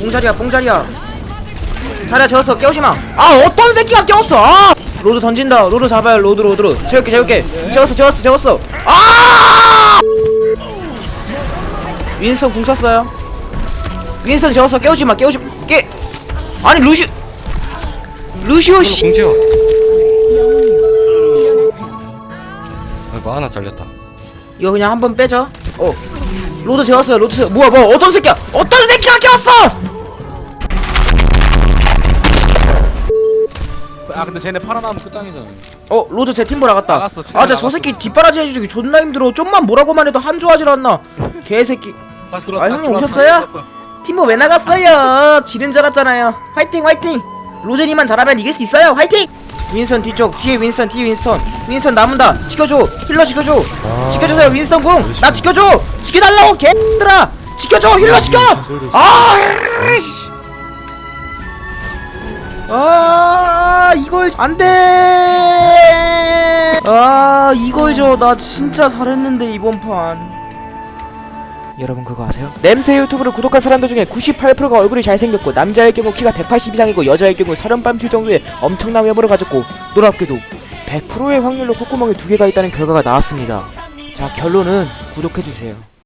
뽕자리야 뽕자리야. 자리야 재웠어. 깨우지마. 아 어떤 새끼가 깨웠어? 아! 로드 던진다. 로드 잡아요. 로드 로드로 재울게 재울게. 재웠어 재웠어 재웠어. 아! 윈스턴 궁 썼어요? 윈스턴 재웠어. 깨우지마 깨우지 깨. 아니 루시 루시오 씨. 공지요. 아이고 하나 잘렸다. 이거 그냥 한번 빼자 어 로드 재웠어요 로드 재웠 뭐야 뭐야 어떤 새끼야? 어떤 새끼가 깨웠어? 아 근데 쟤네 팔아나면 끝장이잖아. 어 로드 제 팀보 나갔다. 나갔어, 쟤네 아저 저 나갔어. 새끼 뒷바라지 해주기 존나 힘들어. 좀만 뭐라고만 해도 한 조하질 않나. 개새끼. 다시 아, 형님 오셨어요? 팀보 왜 나갔어요? 지른 줄 알았잖아요. 화이팅 화이팅. 로제니만 잘하면 이길 수 있어요. 화이팅 윈스턴 뒤쪽 뒤에 윈스턴 뒤에 윈스턴. 윈스턴 남은다. 지켜줘. 힐러 지켜줘. 지켜주세요 윈스턴 궁나 지켜줘. 지켜달라고 개들아. 지켜줘 힐러 지켜. 아 이씨. 아 이걸 안돼. 아 이걸 져나 진짜 잘했는데 이번 판 여러분 그거 아세요? 냄새 유튜브를 구독한 사람들 중에 98%가 얼굴이 잘생겼고 남자의 경우 키가 180 이상이고 여자의 경우 30밤필 정도의 엄청난 외모를 가졌고 놀랍게도 100%의 확률로 콧구멍이 두 개가 있다는 결과가 나왔습니다 자 결론은 구독해주세요